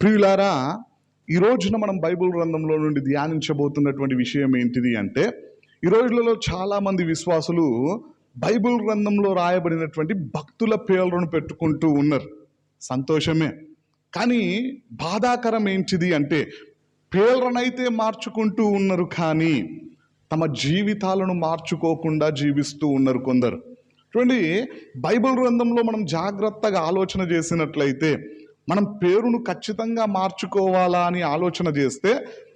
ప్రియులారా ఈ రోజున మనం బైబిల్ గ్రంథంలో నుండి ధ్యానించబోతున్నటువంటి విషయం ఏంటిది అంటే ఈ రోజులలో చాలామంది విశ్వాసులు బైబిల్ గ్రంథంలో రాయబడినటువంటి భక్తుల పేర్లను పెట్టుకుంటూ ఉన్నారు. సంతోషమే. కానీ బాధాకరం ఏంటిది అంటే పేర్లనైతే మార్చుకుంటూ ఉన్నారు కానీ తమ జీవితాలను మార్చుకోకుండా జీవిస్తూ ఉన్నారు కొందరు. చూడండి బైబిల్ గ్రంథంలో మనం జాగ్రత్తగా ఆలోచన చేసినట్లయితే మనం పేరును ఖచ్చితంగా మార్చుకోవాలా అని ఆలోచన చేస్తే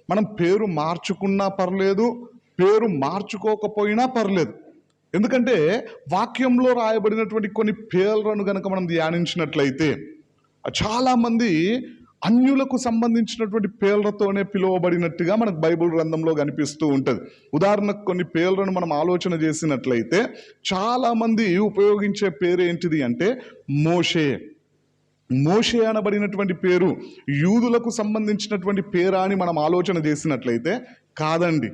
మనం పేరు మార్చుకున్నా పర్లేదు పేరు మార్చుకోకపోయినా పర్లేదు. ఎందుకంటే వాక్యంలో రాయబడినటువంటి కొన్ని పేర్లను కనుక మనం ధ్యానించినట్లయితే చాలామంది అన్యులకు సంబంధించినటువంటి పేర్లతోనే పిలువబడినట్టుగా మనకు బైబిల్ గ్రంథంలో కనిపిస్తూ ఉంటుంది. ఉదాహరణకు కొన్ని పేర్లను మనం ఆలోచన చేసినట్లయితే చాలామంది ఉపయోగించే పేరు ఏంటిది అంటే మోషే. మోషే అనబడినటువంటి పేరు యూదులకు సంబంధించినటువంటి పేరా అని మనం ఆలోచన చేసినట్లయితే కాదండి.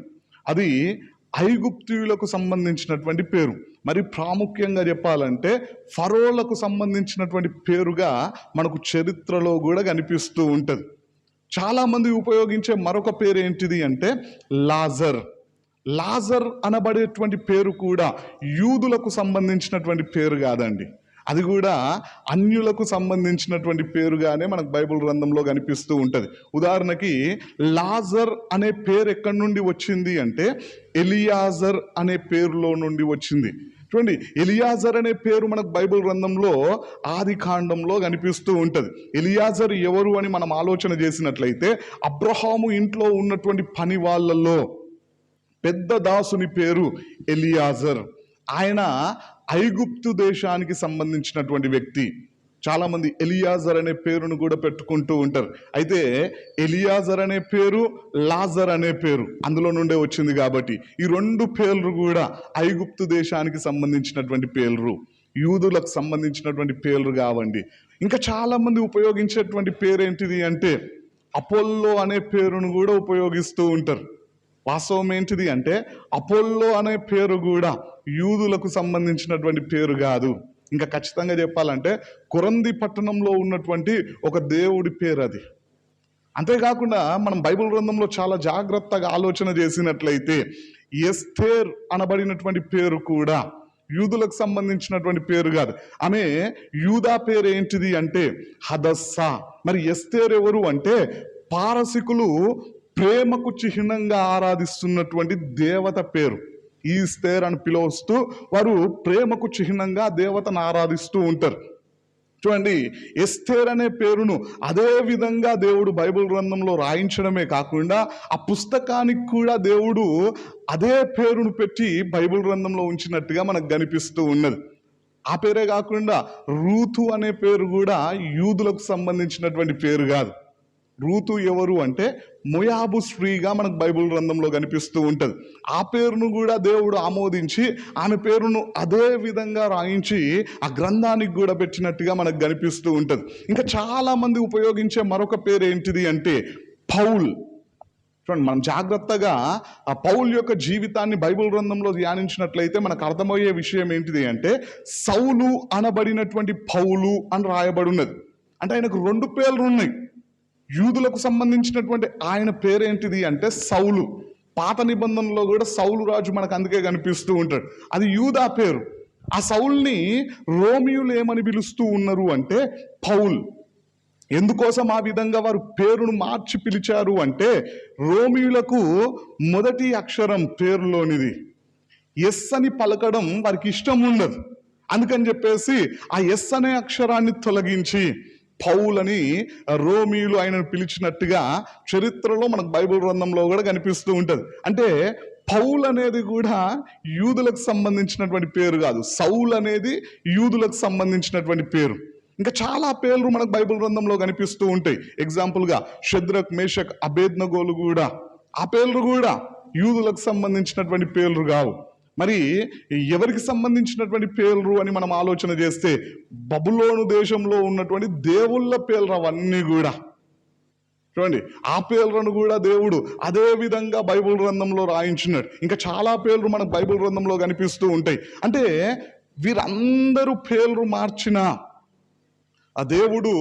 అది ఐగుప్తీయులకు సంబంధించినటువంటి పేరు. మరి ప్రాముఖ్యంగా చెప్పాలంటే ఫరోలకు సంబంధించినటువంటి పేరుగా మనకు చరిత్రలో కూడా కనిపిస్తూ ఉంటుంది. చాలామంది ఉపయోగించే మరొక పేరు ఏంటిది అంటే లాజర్. లాజర్ అనబడేటువంటి పేరు కూడా యూదులకు సంబంధించినటువంటి పేరు కాదండి. అది కూడా అన్యులకు సంబంధించినటువంటి పేరుగానే మనకు బైబిల్ గ్రంథంలో కనిపిస్తూ ఉంటుంది. ఉదాహరణకి లాజర్ అనే పేరు ఎక్కడి నుండి వచ్చింది అంటే ఎలియాజర్ అనే పేరులో నుండి వచ్చింది. చూడండి ఎలియాజర్ అనే పేరు మనకు బైబిల్ గ్రంథంలో ఆది కాండంలో కనిపిస్తూ ఉంటుంది. ఎలియాజర్ ఎవరు అని మనం ఆలోచన చేసినట్లయితే అబ్రహాము ఇంట్లో ఉన్నటువంటి పని వాళ్ళల్లో పెద్ద దాసుని పేరు ఎలియాజర్. ఆయన ఐగుప్తు దేశానికి సంబంధించినటువంటి వ్యక్తి. చాలామంది ఎలియాజర్ అనే పేరును కూడా పెట్టుకుంటూ ఉంటారు. అయితే ఎలియాజర్ అనే పేరు లాజర్ అనే పేరు అందులో నుండే వచ్చింది కాబట్టి ఈ రెండు పేర్లు కూడా ఐగుప్తు దేశానికి సంబంధించినటువంటి పేర్లు. యూదులకు సంబంధించినటువంటి పేర్లు కావండి. ఇంకా చాలామంది ఉపయోగించేటువంటి పేరేంటిది అంటే అపోల్లో అనే పేరును కూడా ఉపయోగిస్తూ ఉంటారు. వాస్తవం ఏంటిది అంటే అపోల్లో అనే పేరు కూడా యూదులకు సంబంధించినటువంటి పేరు కాదు. ఇంకా ఖచ్చితంగా చెప్పాలంటే కురంది పట్టణంలో ఉన్నటువంటి ఒక దేవుడి పేరు అది. అంతేకాకుండా మనం బైబిల్ గ్రంథంలో చాలా జాగ్రత్తగా ఆలోచన చేసినట్లయితే ఎస్తేర్ అనబడినటువంటి పేరు కూడా యూదులకు సంబంధించినటువంటి పేరు కాదు. ఆమె యూదా పేరు ఏంటిది అంటే హదస్సా. మరి ఎస్తేర్ ఎవరు అంటే పారసికులు ప్రేమకు చిహ్నంగా ఆరాధిస్తున్నటువంటి దేవత పేరు. ఈస్తేర్ అని పిలువస్తూ వారు ప్రేమకు చిహ్నంగా దేవతను ఆరాధిస్తూ ఉంటారు. చూడండి ఎస్తేర్ అనే పేరును అదే విధంగా దేవుడు బైబిల్ గ్రంథంలో రాయించడమే కాకుండా ఆ పుస్తకానికి కూడా దేవుడు అదే పేరును పెట్టి బైబిల్ గ్రంథంలో ఉంచినట్టుగా మనకు కనిపిస్తూ ఉన్నది. ఆ పేరే కాకుండా రూతు అనే పేరు కూడా యూదులకు సంబంధించినటువంటి పేరు కాదు. రూతు ఎవరు అంటే మొయాబు స్త్రీగా మనకు బైబిల్ గ్రంథంలో కనిపిస్తూ ఉంటుంది. ఆ పేరును కూడా దేవుడు ఆమోదించి ఆమె పేరును అదే విధంగా రాయించి ఆ గ్రంథానికి కూడా పెట్టినట్టుగా మనకు కనిపిస్తూ ఉంటుంది. ఇంకా చాలామంది ఉపయోగించే మరొక పేరు ఏంటిది అంటే పౌల్. చూడండి మనం జాగ్రత్తగా ఆ పౌల్ యొక్క జీవితాన్ని బైబిల్ గ్రంథంలో ధ్యానించినట్లయితే మనకు అర్థమయ్యే విషయం ఏంటిది అంటే సౌలు అనబడినటువంటి పౌలు అని రాయబడి ఉన్నది. అంటే ఆయనకు రెండు పేర్లు ఉన్నాయి. యూదులకు సంబంధించినటువంటి ఆయన పేరేంటిది అంటే సౌలు. పాత నిబంధనలో కూడా సౌలు రాజు మనకు అందుకే కనిపిస్తూ ఉంటాడు. అది యూదా పేరు. ఆ సౌల్ని రోమియులు ఏమని పిలుస్తూ ఉన్నారు అంటే పౌల్. ఎందుకోసం ఆ విధంగా వారు పేరును మార్చి పిలిచారు అంటే రోమియులకు మొదటి అక్షరం పేరులోనిది. ఎస్ అని పలకడం వారికి ఇష్టం ఉండదు. అందుకని చెప్పేసి ఆ ఎస్ అనే అక్షరాన్ని తొలగించి పౌలని రోమీలు ఆయనను పిలిచినట్టుగా చరిత్రలో మనకు బైబిల్ గ్రంథంలో కూడా కనిపిస్తూ ఉంటుంది. అంటే పౌల్ అనేది కూడా యూదులకు సంబంధించినటువంటి పేరు కాదు. సౌల్ అనేది యూదులకు సంబంధించినటువంటి పేరు. ఇంకా చాలా పేర్లు మనకు బైబిల్ గ్రంథంలో కనిపిస్తూ ఉంటాయి. ఎగ్జాంపుల్గా షద్రక్ మేషక్ అభేద్నగోలు కూడా. ఆ పేర్లు కూడా యూదులకు సంబంధించినటువంటి పేర్లు కావు. మరి ఎవరికి సంబంధించినటువంటి పేర్లు అని మనం ఆలోచన చేస్తే బబులోను దేశంలో ఉన్నటువంటి దేవుళ్ళ పేర్లు అవన్నీ కూడా. చూడండి ఆ పేర్లను కూడా దేవుడు అదే విధంగా బైబిల్ గ్రంథంలో రాయించినాడు. ఇంకా చాలా పేర్లు మనకు బైబిల్ గ్రంథంలో కనిపిస్తూ ఉంటాయి. అంటే వీరందరూ పేర్లు మార్చినా ఆ దేవుడు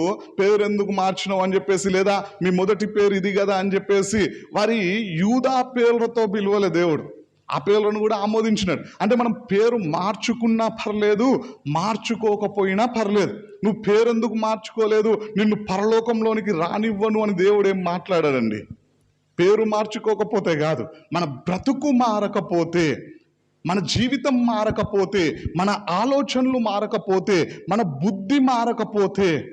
పేరు ఎందుకు మార్చినావు అని చెప్పేసి లేదా మీ మొదటి పేరు ఇది కదా అని చెప్పేసి వారి యూదా పేర్లతో పిలువలే దేవుడు. ఆ పేర్లను కూడా ఆమోదించినాడు. అంటే మనం పేరు మార్చుకున్నా పర్లేదు మార్చుకోకపోయినా పర్లేదు. నువ్వు పేరెందుకు మార్చుకోలేదు? నిన్ను పరలోకంలోనికి రానివ్వను అని దేవుడు ఏం మాట్లాడాడండి? పేరు మార్చుకోకపోతే కాదు మన బ్రతుకు మారకపోతే మన జీవితం మారకపోతే మన ఆలోచనలు మారకపోతే మన బుద్ధి మారకపోతే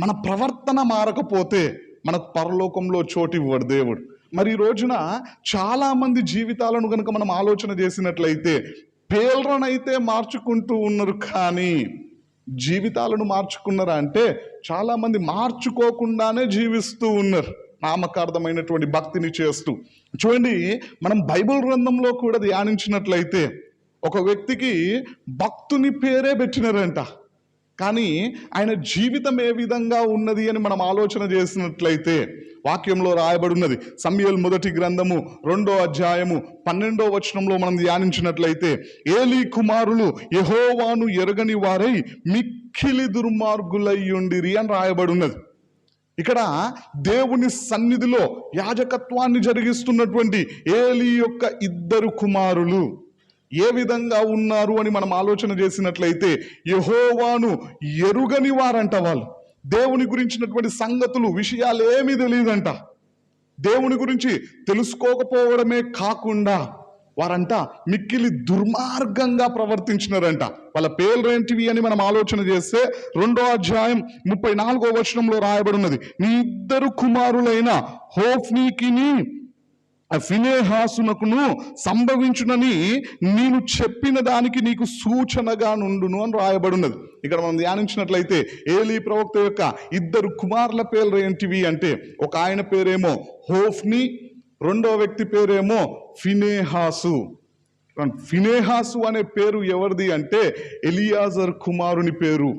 మన ప్రవర్తన మారకపోతే మన పరలోకంలో చోటు ఇవ్వడు దేవుడు. మరి ఈ రోజున చాలా మంది జీవితాలను కనుక మనం ఆలోచన చేసినట్లయితే పేర్లనైతే మార్చుకుంటూ ఉన్నారు కానీ జీవితాలను మార్చుకున్నారా అంటే చాలా మంది మార్చుకోకుండానే జీవిస్తూ ఉన్నారు. నామకార్థమైనటువంటి భక్తిని చేస్తూ. చూడండి మనం బైబిల్ గ్రంథంలో కూడా ధ్యానించినట్లయితే ఒక వ్యక్తికి భక్తుని పేరే పెట్టినారంట. కానీ ఆయన జీవితం ఏ విధంగా ఉన్నది అని మనం ఆలోచన చేసినట్లయితే వాక్యంలో రాయబడి ఉన్నది సమయల్ మొదటి గ్రంథము రెండో అధ్యాయము పన్నెండో వచనంలో మనం ధ్యానించినట్లయితే ఏలీ కుమారులు యహోవాను ఎరగని వారై మిక్కిలి దుర్మార్గులయ్యుండిరి అని రాయబడి ఉన్నది ఇక్కడ దేవుని సన్నిధిలో యాజకత్వాన్ని జరిగిస్తున్నటువంటి ఏలి యొక్క ఇద్దరు కుమారులు ఏ విధంగా ఉన్నారు అని మనం ఆలోచన చేసినట్లయితే యహోవాను ఎరుగని వారంట వాళ్ళు. దేవుని గురించినటువంటి సంగతులు విషయాలు ఏమీ తెలియదంట. దేవుని గురించి తెలుసుకోకపోవడమే కాకుండా వారంట మిక్కిలి దుర్మార్గంగా ప్రవర్తించినారంట. వాళ్ళ పేర్లేంటివి అని మనం ఆలోచన చేస్తే రెండో అధ్యాయం ముప్పై నాలుగో వచనంలో రాయబడి ఉన్నది నీ ఇద్దరు కుమారులైన హోఫ్నీకిని ఫినేహాసునకును సంభవించునని నేను చెప్పిన దానికి నీకు సూచనగా నుండును అని రాయబడినది. ఇక్కడ మనం ధ్యానించినట్లయితే ఏలీ ప్రవక్త యొక్క ఇద్దరు కుమారుల పేర్లు ఏంటివి అంటే ఒక ఆయన పేరేమో హోఫ్ని రెండో వ్యక్తి పేరేమో ఫినేహాసు. ఫినేహాసు అనే పేరు ఎవరిది అంటే ఎలియాజర్ కుమారుని పేరు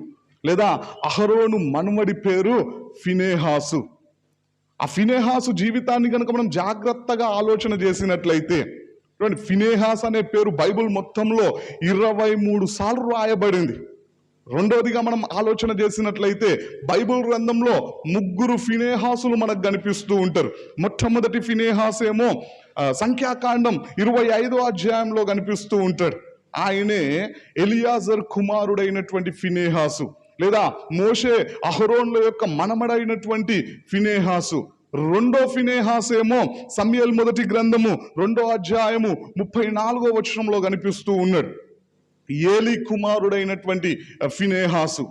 లేదా అహరోను మనుమడి పేరు ఫినేహాసు. ఆ ఫినేహాసు జీవితాన్ని కనుక మనం జాగ్రత్తగా ఆలోచన చేసినట్లయితే చూడండి ఫినేహాస్ అనే పేరు బైబిల్ మొత్తంలో ఇరవై మూడు సార్లు రాయబడింది. రెండవదిగా మనం ఆలోచన చేసినట్లయితే బైబిల్ గ్రంథంలో ముగ్గురు ఫినేహాసులు మనకు కనిపిస్తూ ఉంటారు. మొట్టమొదటి ఫినేహాస్ ఏమో సంఖ్యాకాండం ఇరవై ఐదో అధ్యాయంలో కనిపిస్తూ ఉంటాడు. ఆయనే ఎలియాజర్ కుమారుడైనటువంటి ఫినేహాసు. లేదా మోషే అహరోన్ల యొక్క మనమడైనటువంటి ఫినేహాసు. రెండో ఫినేహాస్ ఏమో సమయల్ మొదటి గ్రంథము రెండో అధ్యాయము ముప్పై నాలుగో వచనంలో కనిపిస్తూ ఉన్నాడు. ఏలి కుమారుడైనటువంటి ఫినేహాసు.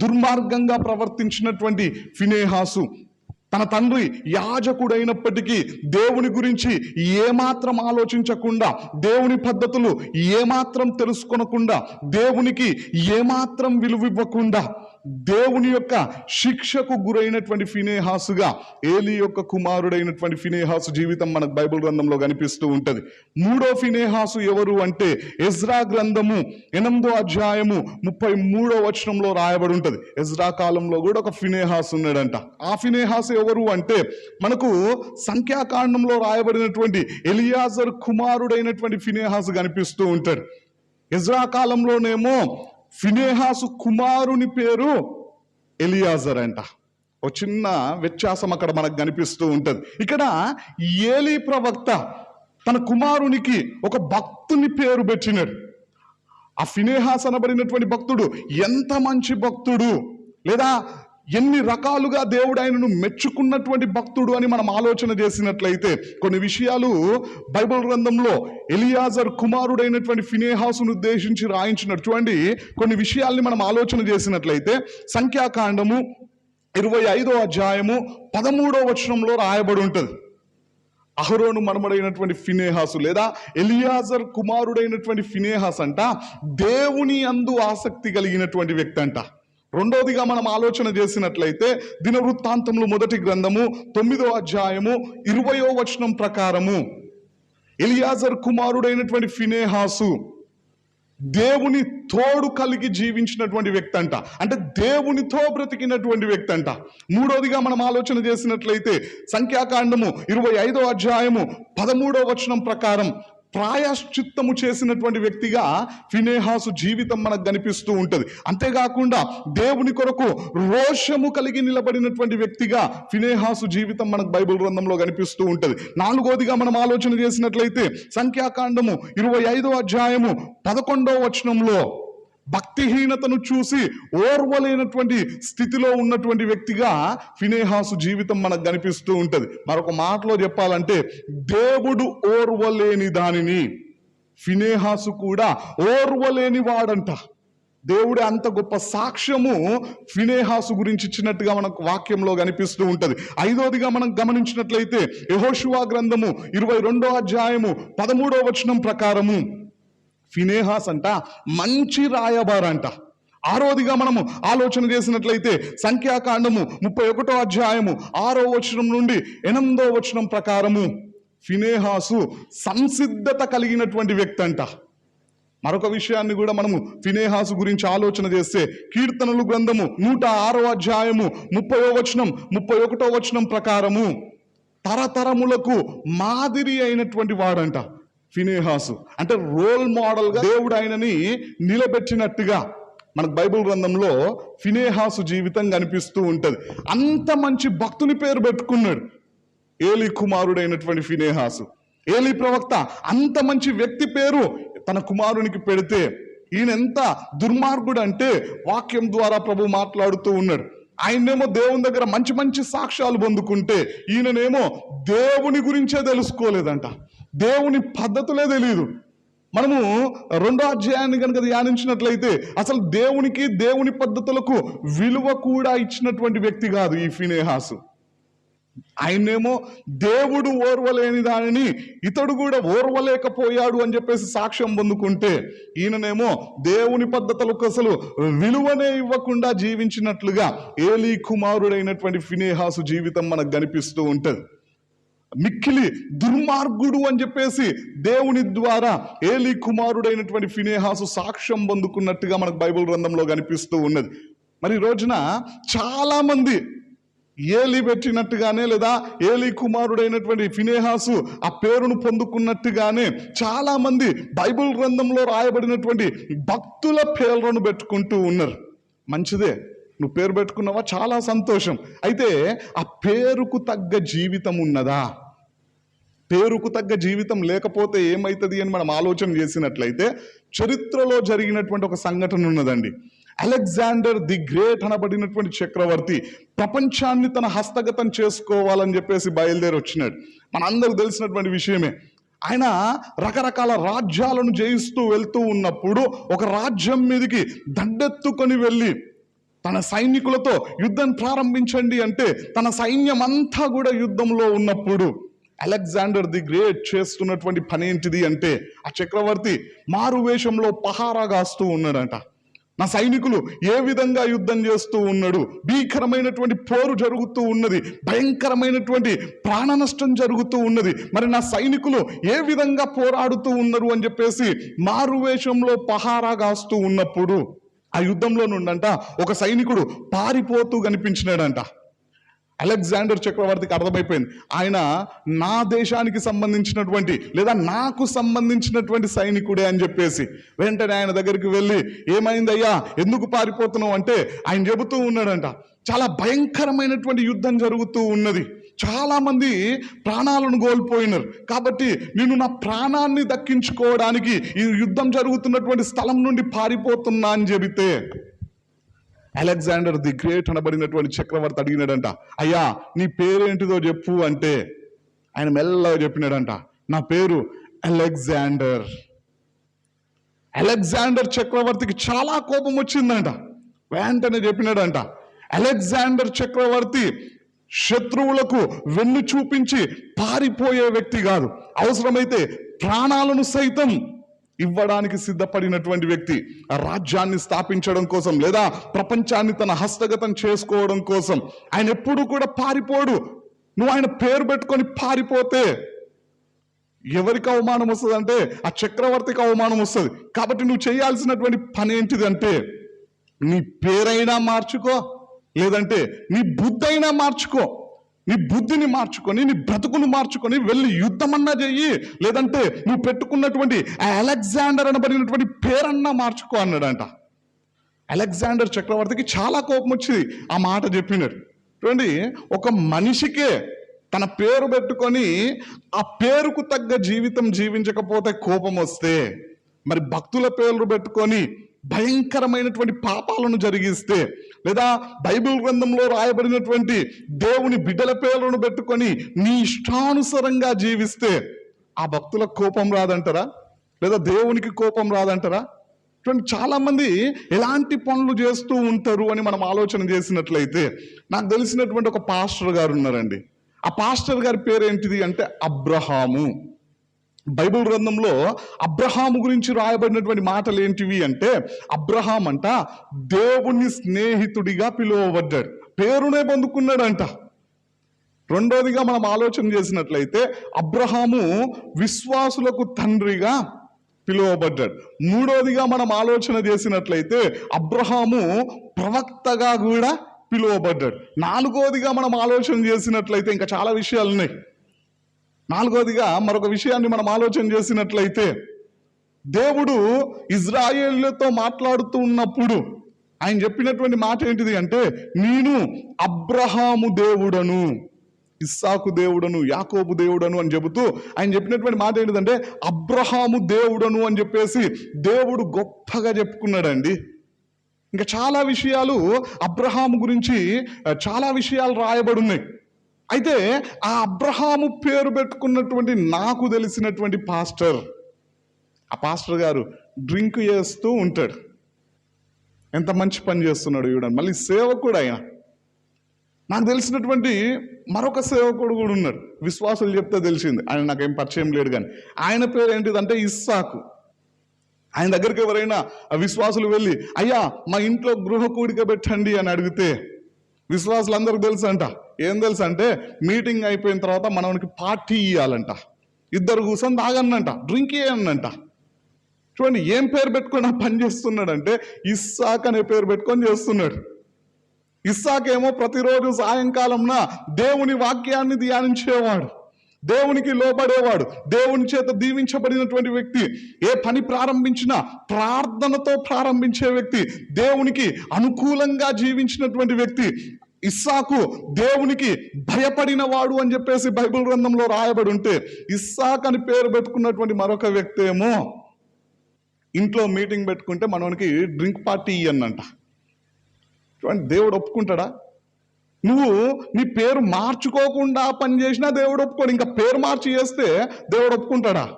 దుర్మార్గంగా ప్రవర్తించినటువంటి ఫినేహాసు. తన తండ్రి యాజకుడైనప్పటికీ దేవుని గురించి ఏమాత్రం ఆలోచించకుండా దేవుని పద్ధతులు ఏమాత్రం తెలుసుకొనకుండా దేవునికి ఏమాత్రం విలువివ్వకుండా దేవుని యొక్క శిక్షకు గురైనటువంటి ఫినేహాసుగా ఏలి యొక్క కుమారుడైనటువంటి ఫినేహాసు జీవితం మనకు బైబిల్ గ్రంథంలో కనిపిస్తూ ఉంటుంది. మూడో ఫినేహాసు ఎవరు అంటే ఎజ్రా గ్రంథము ఎనిమిదో అధ్యాయము ముప్పై మూడో వచనంలో రాయబడి ఉంటుంది. ఎజ్రా కాలంలో కూడా ఒక ఫినేహాస్ ఉన్నాడంట. ఆ ఫినేహాస్ ఎవరు అంటే మనకు సంఖ్యాకాండంలో రాయబడినటువంటి ఎలియాజర్ కుమారుడైనటువంటి ఫినేహాస్ కనిపిస్తూ ఉంటాడు. ఎజ్రా కాలంలోనేమో ఫినేహాసు కుమారుని పేరు ఎలియాజర్ అంట. ఒక చిన్న వ్యత్యాసం అక్కడ మనకు కనిపిస్తూ ఉంటుంది. ఇక్కడ ఏలి ప్రవక్త తన కుమారునికి ఒక భక్తుని పేరు పెట్టినాడు. ఆ ఫినేహాస్ అనబడినటువంటి భక్తుడు ఎంత మంచి భక్తుడు? లేదా ఎన్ని రకాలుగా దేవుడు ఆయనను మెచ్చుకున్నటువంటి భక్తుడు అని మనం ఆలోచన చేసినట్లయితే కొన్ని విషయాలు బైబిల్ గ్రంథంలో ఎలియాజర్ కుమారుడైనటువంటి ఫినేహాసును ఉద్దేశించి రాయించినట్టు చూడండి కొన్ని విషయాల్ని మనం ఆలోచన చేసినట్లయితే సంఖ్యాకాండము ఇరవై ఐదో అధ్యాయము పదమూడో వచనంలో రాయబడి ఉంటుంది. అహరోను మనమడైనటువంటి ఫినేహాసు లేదా ఎలియాజర్ కుమారుడైనటువంటి ఫినేహాస్ అంట దేవుని అందు ఆసక్తి కలిగినటువంటి వ్యక్తి అంట. రెండవదిగా మనం ఆలోచన చేసినట్లయితే దినవృత్తాంతములు మొదటి గ్రంథము తొమ్మిదో అధ్యాయము ఇరవయో వచనం ప్రకారము. ఎలియాజర్ కుమారుడైనటువంటి ఫినేహాసు దేవుని తోడు కలిగి జీవించినటువంటి వ్యక్తి అంట అంటే దేవునితో బ్రతికినటువంటి వ్యక్తి అంట మూడోదిగా మనం ఆలోచన చేసినట్లయితే సంఖ్యాకాండము ఇరవై ఐదో అధ్యాయము పదమూడో వచనం ప్రకారం ప్రాయశ్చిత్తము చేసినటువంటి వ్యక్తిగా ఫినేహాసు జీవితం మనకు కనిపిస్తూ ఉంటుంది. అంతేకాకుండా దేవుని కొరకు రోషము కలిగి నిలబడినటువంటి వ్యక్తిగా ఫినేహాసు జీవితం మనకు బైబిల్ గ్రంథంలో కనిపిస్తూ ఉంటుంది. నాలుగోదిగా మనం ఆలోచన చేసినట్లయితే సంఖ్యాకాండము ఇరవై ఐదో అధ్యాయము పదకొండవ వచనంలో భక్తిహీనతను చూసి ఓర్వలేనటువంటి స్థితిలో ఉన్నటువంటి వ్యక్తిగా ఫినేహాసు జీవితం మనకు కనిపిస్తూ ఉంటుంది. మరొక మాటలో చెప్పాలంటే దేవుడు ఓర్వలేని దానిని ఫినేహాసు కూడా ఓర్వలేని వాడంట. దేవుడే అంత గొప్ప సాక్ష్యము ఫినేహాసు గురించి ఇచ్చినట్టుగా మనకు వాక్యంలో కనిపిస్తూ ఉంటుంది. ఐదోదిగా మనం గమనించినట్లయితే యహోషువా గ్రంథము ఇరవై రెండో అధ్యాయము పదమూడో వచనం ప్రకారము ఫినేహాస్ అంట మంచి రాయబారంట. ఆరోదిగా మనము ఆలోచన చేసినట్లయితే సంఖ్యాకాండము ముప్పై ఒకటో అధ్యాయము ఆరో వచనం నుండి ఎనిమిదో వచనం ప్రకారము ఫినేహాసు సంసిద్ధత కలిగినటువంటి వ్యక్తి అంట మరొక విషయాన్ని కూడా మనము ఫినేహాసు గురించి ఆలోచన చేస్తే కీర్తనలు గ్రంథము నూట ఆరో అధ్యాయము ముప్పయో వచనం ముప్పై ఒకటో వచనం ప్రకారము తరతరములకు మాదిరి అయినటువంటి వాడంట. ఫినేహాసు. అంటే రోల్ మోడల్గా దేవుడు ఆయనని నిలబెట్టినట్టుగా మనకు బైబిల్ గ్రంథంలో ఫినేహాసు జీవితం కనిపిస్తూ ఉంటుంది. అంత మంచి భక్తుని పేరు పెట్టుకున్నాడు ఏలి కుమారుడైనటువంటి ఫినేహాసు. ఏలి ప్రవక్త అంత మంచి వ్యక్తి పేరు తన కుమారునికి పెడితే ఈయన ఎంత దుర్మార్గుడు అంటే వాక్యం ద్వారా ప్రభు మాట్లాడుతూ ఉన్నాడు. ఆయనేమో దేవుని దగ్గర మంచి మంచి సాక్ష్యాలు పొందుకుంటే ఈయననేమో దేవుని గురించే తెలుసుకోలేదంట. దేవుని పద్ధతులే తెలియదు మనము రెండో అధ్యాయాన్ని కనుక ధ్యానించినట్లయితే అసలు దేవునికి దేవుని పద్ధతులకు విలువ కూడా ఇచ్చినటువంటి వ్యక్తి కాదు ఈ ఫినేహాసు. ఆయనేమో దేవుడు ఓర్వలేని దానిని ఇతడు కూడా ఓర్వలేకపోయాడు అని చెప్పేసి సాక్ష్యం పొందుకుంటే ఈయననేమో దేవుని పద్ధతులకు అసలు విలువనే ఇవ్వకుండా జీవించినట్లుగా ఏలీ కుమారుడైనటువంటి ఫినేహాసు జీవితం మనకు కనిపిస్తూ ఉంటుంది. మిక్కిలి దుర్మార్గుడు అని చెప్పేసి దేవుని ద్వారా ఏలి కుమారుడైనటువంటి ఫినేహాసు సాక్ష్యం పొందుకున్నట్టుగా మనకు బైబిల్ గ్రంథంలో కనిపిస్తూ ఉన్నది. మరి రోజున చాలామంది ఏలి పెట్టినట్టుగానే లేదా ఏలి కుమారుడైనటువంటి ఫినేహాసు ఆ పేరును పొందుకున్నట్టుగానే చాలామంది బైబిల్ గ్రంథంలో రాయబడినటువంటి భక్తుల పేర్లను పెట్టుకుంటూ ఉన్నారు. మంచిదే. నువ్వు పేరు పెట్టుకున్నావా? చాలా సంతోషం. అయితే ఆ పేరుకు తగ్గ జీవితం ఉన్నదా? పేరుకు తగ్గ జీవితం లేకపోతే ఏమవుతుంది అని మనం ఆలోచన చేసినట్లయితే చరిత్రలో జరిగినటువంటి ఒక సంఘటన ఉన్నదండి. అలెగ్జాండర్ ది గ్రేట్ అనబడినటువంటి చక్రవర్తి ప్రపంచాన్ని తన హస్తగతం చేసుకోవాలని చెప్పేసి బయలుదేరి వచ్చినాడు మనందరికి తెలిసినటువంటి విషయమే. ఆయన రకరకాల రాజ్యాలను జయిస్తూ వెళ్తూ ఉన్నప్పుడు ఒక రాజ్యం మీదకి దండెత్తుకొని వెళ్ళి తన సైనికులతో యుద్ధం ప్రారంభించండి అంటే తన సైన్యం అంతా కూడా యుద్ధంలో ఉన్నప్పుడు అలెగ్జాండర్ ది గ్రేట్ చేస్తున్నటువంటి పని ఏంటిది అంటే ఆ చక్రవర్తి మారు వేషంలో పహారా కాస్తూ ఉన్నాడంట. నా సైనికులు ఏ విధంగా యుద్ధం చేస్తూ ఉన్నాడు? భీకరమైనటువంటి పోరు జరుగుతూ ఉన్నది. భయంకరమైనటువంటి ప్రాణ నష్టం జరుగుతూ ఉన్నది. మరి నా సైనికులు ఏ విధంగా పోరాడుతూ ఉన్నారు అని చెప్పేసి మారు వేషంలో పహారా కాస్తూ ఉన్నప్పుడు ఆ యుద్ధంలో నుండంట ఒక సైనికుడు పారిపోతూ కనిపించినాడంట. అలెగ్జాండర్ చక్రవర్తికి అర్థమైపోయింది. ఆయన నా దేశానికి సంబంధించినటువంటి లేదా నాకు సంబంధించినటువంటి సైనికుడే అని చెప్పేసి వెంటనే ఆయన దగ్గరికి వెళ్ళి ఏమైందయ్యా? ఎందుకు పారిపోతున్నావు? అంటే ఆయన చెబుతూ ఉన్నాడంట. చాలా భయంకరమైనటువంటి యుద్ధం జరుగుతూ ఉన్నది. చాలామంది ప్రాణాలను కోల్పోయినారు. కాబట్టి నేను నా ప్రాణాన్ని దక్కించుకోవడానికి ఈ యుద్ధం జరుగుతున్నటువంటి స్థలం నుండి పారిపోతున్నా అని చెబితే అలెగ్జాండర్ ది గ్రేట్ అనబడినటువంటి చక్రవర్తి అడిగినాడంట అయ్యా నీ పేరేంటిదో చెప్పు అంటే ఆయన మెల్లగా చెప్పినాడంట నా పేరు అలెగ్జాండర్. అలెగ్జాండర్ చక్రవర్తికి చాలా కోపం వచ్చిందంట. వెంటనే చెప్పినాడంట అలెగ్జాండర్ చక్రవర్తి శత్రువులకు వెన్ను చూపించి పారిపోయే వ్యక్తి కాదు. అవసరమైతే ప్రాణాలను సైతం ఇవ్వడానికి సిద్ధపడినటువంటి వ్యక్తి రాజ్యాన్ని స్థాపించడం కోసం లేదా ప్రపంచాన్ని తన హస్తగతం చేసుకోవడం కోసం. ఆయన ఎప్పుడు కూడా పారిపోడు. నువ్వు ఆయన పేరు పెట్టుకొని పారిపోతే ఎవరికి అవమానం వస్తుంది అంటే ఆ చక్రవర్తికి అవమానం వస్తుంది. కాబట్టి నువ్వు చేయాల్సినటువంటి పని ఏంటిది అంటే నీ పేరైనా మార్చుకో. లేదంటే నీ బుద్ధైనా మార్చుకో. నీ బుద్ధిని మార్చుకొని నీ బ్రతుకును మార్చుకొని వెళ్ళి యుద్ధమన్నా చెయ్యి. లేదంటే నువ్వు పెట్టుకున్నటువంటి ఆ అలెగ్జాండర్ అనబడినటువంటి పేరన్నా మార్చుకో అన్నాడంట. అలెగ్జాండర్ చక్రవర్తికి చాలా కోపం వచ్చింది. ఆ మాట చెప్పినాడు. చూడండి ఒక మనిషికే తన పేరు పెట్టుకొని ఆ పేరుకు తగ్గ జీవితం జీవించకపోతే కోపం వస్తే మరి భక్తుల పేర్లు పెట్టుకొని భయంకరమైనటువంటి పాపాలను జరిగిస్తే లేదా బైబిల్ గ్రంథంలో రాయబడినటువంటి దేవుని బిడ్డల పేర్లను పెట్టుకొని నీ ఇష్టానుసరంగా జీవిస్తే ఆ భక్తుల కోపం రాదంటారా? లేదా దేవునికి కోపం రాదంటారా? చూడండి చాలామంది ఎలాంటి పనులు చేస్తూ ఉంటారు అని మనం ఆలోచన చేసినట్లయితే నాకు తెలిసినటువంటి ఒక పాస్టర్ గారు ఉన్నారండి. ఆ పాస్టర్ గారి పేరు ఏంటిది అంటే అబ్రహాము. బైబిల్ గ్రంథంలో అబ్రహాము గురించి రాయబడినటువంటి మాటలు ఏంటివి అంటే అబ్రహాం అంట దేవుని స్నేహితుడిగా పిలువబడ్డాడు. పేరునే పొందుకున్నాడంట. రెండోదిగా మనం ఆలోచన చేసినట్లయితే అబ్రహాము విశ్వాసులకు తండ్రిగా పిలువబడ్డాడు. మూడోదిగా మనం ఆలోచన చేసినట్లయితే అబ్రహాము ప్రవక్తగా కూడా పిలువబడ్డాడు. నాలుగోదిగా మనం ఆలోచన చేసినట్లయితే ఇంకా చాలా విషయాలు ఉన్నాయి నాలుగోదిగా మరొక విషయాన్ని మనం ఆలోచన చేసినట్లయితే దేవుడు ఇజ్రాయేళ్ళతో మాట్లాడుతూ ఉన్నప్పుడు ఆయన చెప్పినటువంటి మాట ఏంటిది అంటే నేను అబ్రహాము దేవుడను ఇస్సాకు దేవుడను యాకోబు దేవుడను అని చెబుతూ ఆయన చెప్పినటువంటి మాట ఏంటిదంటే అబ్రహాము దేవుడను అని చెప్పేసి దేవుడు గొప్పగా చెప్పుకున్నాడండి. ఇంకా చాలా విషయాలు అబ్రహాము గురించి చాలా విషయాలు రాయబడి ఉన్నాయి అయితే ఆ అబ్రహాము పేరు పెట్టుకున్నటువంటి నాకు తెలిసినటువంటి పాస్టర్ ఆ పాస్టర్ గారు డ్రింక్ చేస్తూ ఉంటాడు. ఎంత మంచి పని చేస్తున్నాడు చూడండి. మళ్ళీ సేవకుడు ఆయన. నాకు తెలిసినటువంటి మరొక సేవకుడు కూడా ఉన్నాడు. విశ్వాసులు చెప్తే తెలిసింది. ఆయన నాకేం పరిచయం లేడు కానీ. ఆయన పేరు ఏంటిదంటే ఇస్సాకు. ఆయన దగ్గరికి ఎవరైనా ఆ విశ్వాసులు వెళ్ళి అయ్యా మా ఇంట్లో గృహ కూడిక పెట్టండి అని అడిగితే విశ్వాసులు అందరికి తెలుసు అంట ఏం తెలుసు అంటే మీటింగ్ అయిపోయిన తర్వాత మనకి పార్టీ ఇవ్వాలంట ఇద్దరు కూర్చొని తాగన్నంట డ్రింక్ ఇయ్యనంట చూడండి ఏం పేరు పెట్టుకొని ఆ పని చేస్తున్నాడంటే ఇస్సాక్ అనే పేరు పెట్టుకొని చేస్తున్నాడు. ఇస్సాకేమో ప్రతిరోజు సాయంకాలంన దేవుని వాక్యాన్ని ధ్యానించేవాడు. దేవునికి లోపడేవాడు దేవుని చేత దీవించబడినటువంటి వ్యక్తి. ఏ పని ప్రారంభించినా ప్రార్థనతో ప్రారంభించే వ్యక్తి. దేవునికి అనుకూలంగా జీవించినటువంటి వ్యక్తి. ఇస్సాకు దేవునికి భయపడిన వాడు అని చెప్పేసి బైబిల్ గ్రంథంలో రాయబడి ఉంటే ఇస్సాక్ అని పేరు పెట్టుకున్నటువంటి మరొక వ్యక్తి ఏమో ఇంట్లో మీటింగ్ పెట్టుకుంటే మనకి డ్రింక్ పార్టీ ఇయ్యనంట. చూడండి దేవుడు ఒప్పుకుంటాడా? నువ్వు నీ పేరు మార్చుకోకుండా పని చేసినా దేవుడు ఒప్పుకోడు. ఇంకా పేరు మార్చి చేస్తే దేవుడు ఒప్పుకుంటాడా?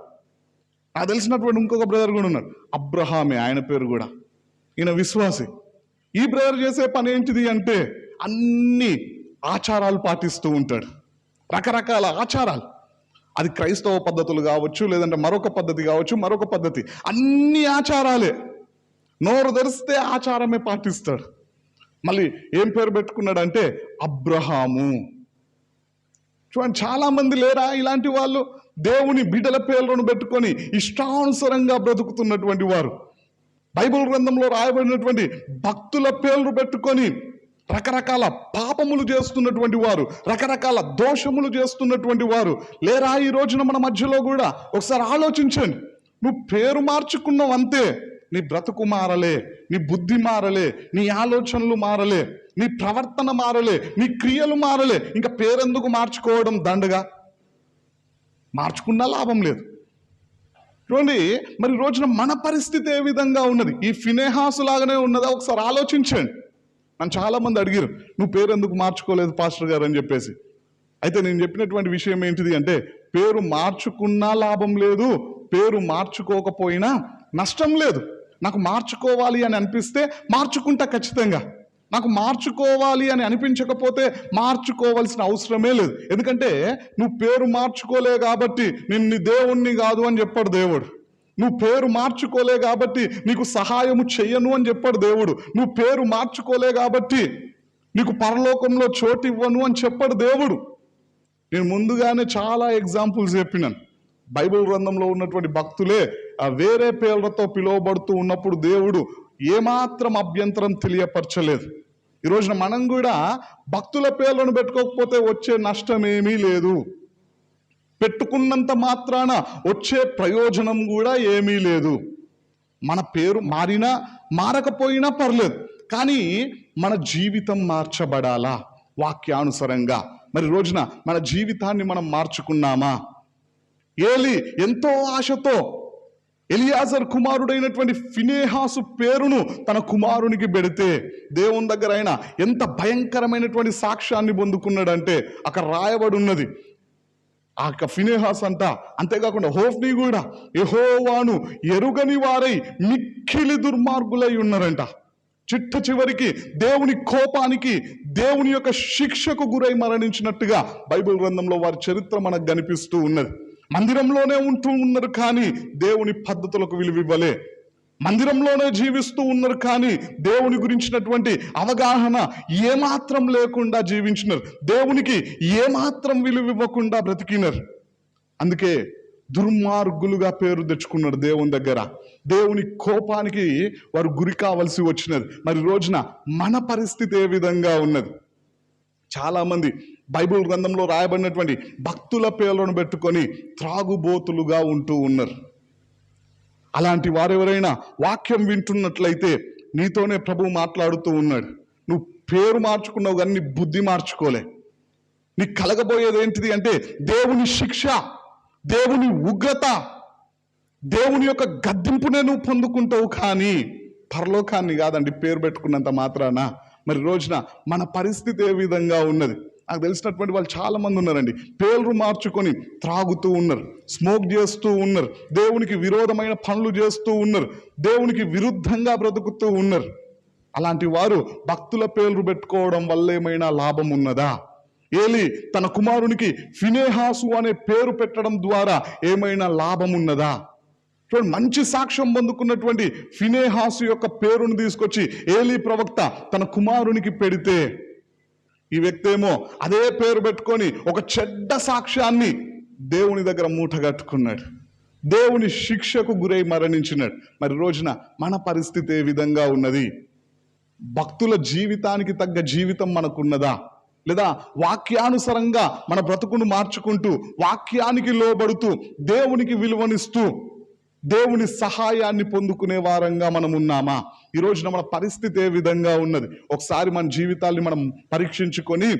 నాకు తెలిసినటువంటి ఇంకొక బ్రదర్ కూడా ఉన్నాడు. అబ్రహామే ఆయన పేరు కూడా. ఈయన విశ్వాసి. ఈ బ్రదర్ చేసే పని ఏంటిది అంటే అన్ని ఆచారాలు పాటిస్తూ ఉంటాడు. రకరకాల ఆచారాలు. అది క్రైస్తవ పద్ధతులు కావచ్చు లేదంటే మరొక పద్ధతి కావచ్చు మరొక పద్ధతి. అన్ని ఆచారాలే. నోరు తెరిస్తే ఆచారమే పాటిస్తాడు. మళ్ళీ ఏం పేరు పెట్టుకున్నాడంటే అబ్రహాము. చూడండి చాలామంది లేరా ఇలాంటి వాళ్ళు? దేవుని బిడ్డల పేర్లను పెట్టుకొని ఇష్టానుసరంగా బ్రతుకుతున్నటువంటి వారు. బైబిల్ గ్రంథంలో రాయబడినటువంటి భక్తుల పేర్లు పెట్టుకొని రకరకాల పాపములు చేస్తున్నటువంటి వారు రకరకాల దోషములు చేస్తున్నటువంటి వారు. లేరా ఈ రోజున మన మధ్యలో కూడా? ఒకసారి ఆలోచించండి. నువ్వు పేరు మార్చుకున్నావు అంతే. నీ బ్రతుకు మారలే నీ బుద్ధి మారలే నీ ఆలోచనలు మారలే నీ ప్రవర్తన మారలే నీ క్రియలు మారలే. ఇంకా పేరెందుకు మార్చుకోవడం దండగా? మార్చుకున్నా లాభం లేదు. చూడండి మరి రోజున మన పరిస్థితి ఏ విధంగా ఉన్నది? ఈ ఫినేహాసు లాగానే ఉన్నదా? ఒకసారి ఆలోచించండి. నన్ను చాలా మంది అడిగారు నువ్వు పేరు ఎందుకు మార్చుకోలేదు పాస్టర్ గారు? అని చెప్పేసి. అయితే నేను చెప్పినటువంటి విషయం ఏంటిది అంటే పేరు మార్చుకున్నా లాభం లేదు పేరు మార్చుకోకపోయినా నష్టం లేదు. నాకు మార్చుకోవాలి అని అనిపిస్తే మార్చుకుంటా ఖచ్చితంగా. నాకు మార్చుకోవాలి అని అనిపించకపోతే మార్చుకోవాల్సిన అవసరమే లేదు. ఎందుకంటే నువ్వు పేరు మార్చుకోలే కాబట్టి నిన్ను దేవుణ్ణి కాదు అని చెప్పాడు దేవుడు. నువ్వు పేరు మార్చుకోలే కాబట్టి నీకు సహాయము చెయ్యను అని చెప్పాడు దేవుడు. నువ్వు పేరు మార్చుకోలే కాబట్టి నీకు పరలోకంలో చోటు ఇవ్వను అని చెప్పాడు దేవుడు. నేను ముందుగానే చాలా ఎగ్జాంపుల్స్ చెప్పినాను. బైబిల్ గ్రంథంలో ఉన్నటువంటి భక్తులే ఆ వేరే పేర్లతో పిలువబడుతూ ఉన్నప్పుడు దేవుడు ఏమాత్రం అభ్యంతరం తెలియపరచలేదు. ఈరోజున మనం కూడా భక్తుల పేర్లను పెట్టుకోకపోతే వచ్చే నష్టం ఏమీ లేదు. పెట్టుకున్నంత మాత్రాన వచ్చే ప్రయోజనం కూడా ఏమీ లేదు. మన పేరు మారినా మారకపోయినా పర్లేదు. కానీ మన జీవితం మార్చబడాలా? వాక్యానుసరంగా. మరి రోజున మన జీవితాన్ని మనం మార్చుకున్నామా? ఏలి ఎంతో ఆశతో ఎలియాజర్ కుమారుడైనటువంటి ఫినేహాసు పేరును తన కుమారునికి పెడితే దేవుని దగ్గర ఆయన ఎంత భయంకరమైనటువంటి సాక్ష్యాన్ని పొందుకున్నాడంటే అక్కడ రాయబడి ఉన్నది ఆ యొక్క ఫినేహాస్ అంట. అంతేకాకుండా హోఫ్ని కూడా. ఎహోవాను ఎరుగని వారై మిక్కిలి దుర్మార్గులై ఉన్నారంట. చిట్ట చివరికి దేవుని కోపానికి దేవుని యొక్క శిక్షకు గురై మరణించినట్టుగా బైబిల్ గ్రంథంలో వారి చరిత్ర మనకు కనిపిస్తూ ఉన్నది. మందిరంలోనే ఉంటూ ఉన్నారు కానీ దేవుని పద్ధతులకు విలువివ్వలే. మందిరంలోనే జీవిస్తూ ఉన్నారు కానీ దేవుని గురించినటువంటి అవగాహన ఏమాత్రం లేకుండా జీవించినారు. దేవునికి ఏమాత్రం విలువ ఇవ్వకుండా బ్రతికినారు. అందుకే దుర్మార్గులుగా పేరు తెచ్చుకున్నారు దేవుని దగ్గర. దేవుని కోపానికి వారు గురి కావలసి వచ్చినది మరి రోజున మన పరిస్థితి ఏ విధంగా ఉన్నది? చాలామంది బైబిల్ గ్రంథంలో రాయబడినటువంటి భక్తుల పేర్లను పెట్టుకొని త్రాగుబోతులుగా ఉంటూ ఉన్నారు. అలాంటి వారెవరైనా వాక్యం వింటున్నట్లయితే నీతోనే ప్రభు మాట్లాడుతూ ఉన్నాడు. నువ్వు పేరు మార్చుకున్నావు కానీ నీ బుద్ధి మార్చుకోలే. నీకు కలగబోయేది ఏంటిది అంటే దేవుని శిక్ష దేవుని ఉగ్రత దేవుని యొక్క గద్దింపునే నువ్వు పొందుకుంటావు కానీ పరలోకాన్ని కాదండి పేరు పెట్టుకున్నంత మాత్రాన. మరి రోజున మన పరిస్థితి ఏ విధంగా ఉన్నది? నాకు తెలిసినటువంటి వాళ్ళు చాలామంది ఉన్నారండి. పేర్లు మార్చుకొని త్రాగుతూ ఉన్నారు. స్మోక్ చేస్తూ ఉన్నారు. దేవునికి విరోధమైన పనులు చేస్తూ ఉన్నారు. దేవునికి విరుద్ధంగా బ్రతుకుతూ ఉన్నారు. అలాంటి వారు భక్తుల పేర్లు పెట్టుకోవడం వల్ల ఏమైనా లాభం ఉన్నదా? ఏలి తన కుమారునికి ఫినేహాసు అనే పేరు పెట్టడం ద్వారా ఏమైనా లాభం ఉన్నదా? చూడండి మంచి సాక్ష్యం పొందుకున్నటువంటి ఫినేహాసు యొక్క పేరును తీసుకొచ్చి ఏలి ప్రవక్త తన కుమారునికి పెడితే ఈ వ్యక్తి ఏమో అదే పేరు పెట్టుకొని ఒక చెడ్డ సాక్ష్యాన్ని దేవుని దగ్గర మూటగట్టుకున్నాడు దేవుని శిక్షకు గురై మరణించినాడు. మరి రోజున మన పరిస్థితి ఏ విధంగా ఉన్నది? భక్తుల జీవితానికి తగ్గ జీవితం మనకున్నదా? లేదా వాక్యానుసరంగా మన బ్రతుకును మార్చుకుంటూ వాక్యానికి లోబడుతూ దేవునికి విలువనిస్తూ దేవుని సహాయాన్ని పొందుకునే వారంగా మనం ఉన్నామా? ఈ రోజున మన పరిస్థితి ఏ విధంగా ఉన్నది? ఒకసారి మన జీవితాల్ని మనం పరీక్షించుకొని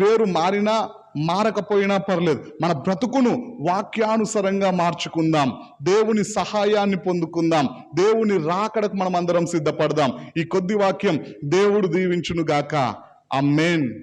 పేరు మారినా మారకపోయినా పర్లేదు. మన బ్రతుకును వాక్యానుసరంగా మార్చుకుందాం. దేవుని సహాయాన్ని పొందుకుందాం. దేవుని రాకడకు మనం అందరం సిద్ధపడదాం. ఈ కొద్ది వాక్యం దేవుడు దీవించును గాక అమ్మేన్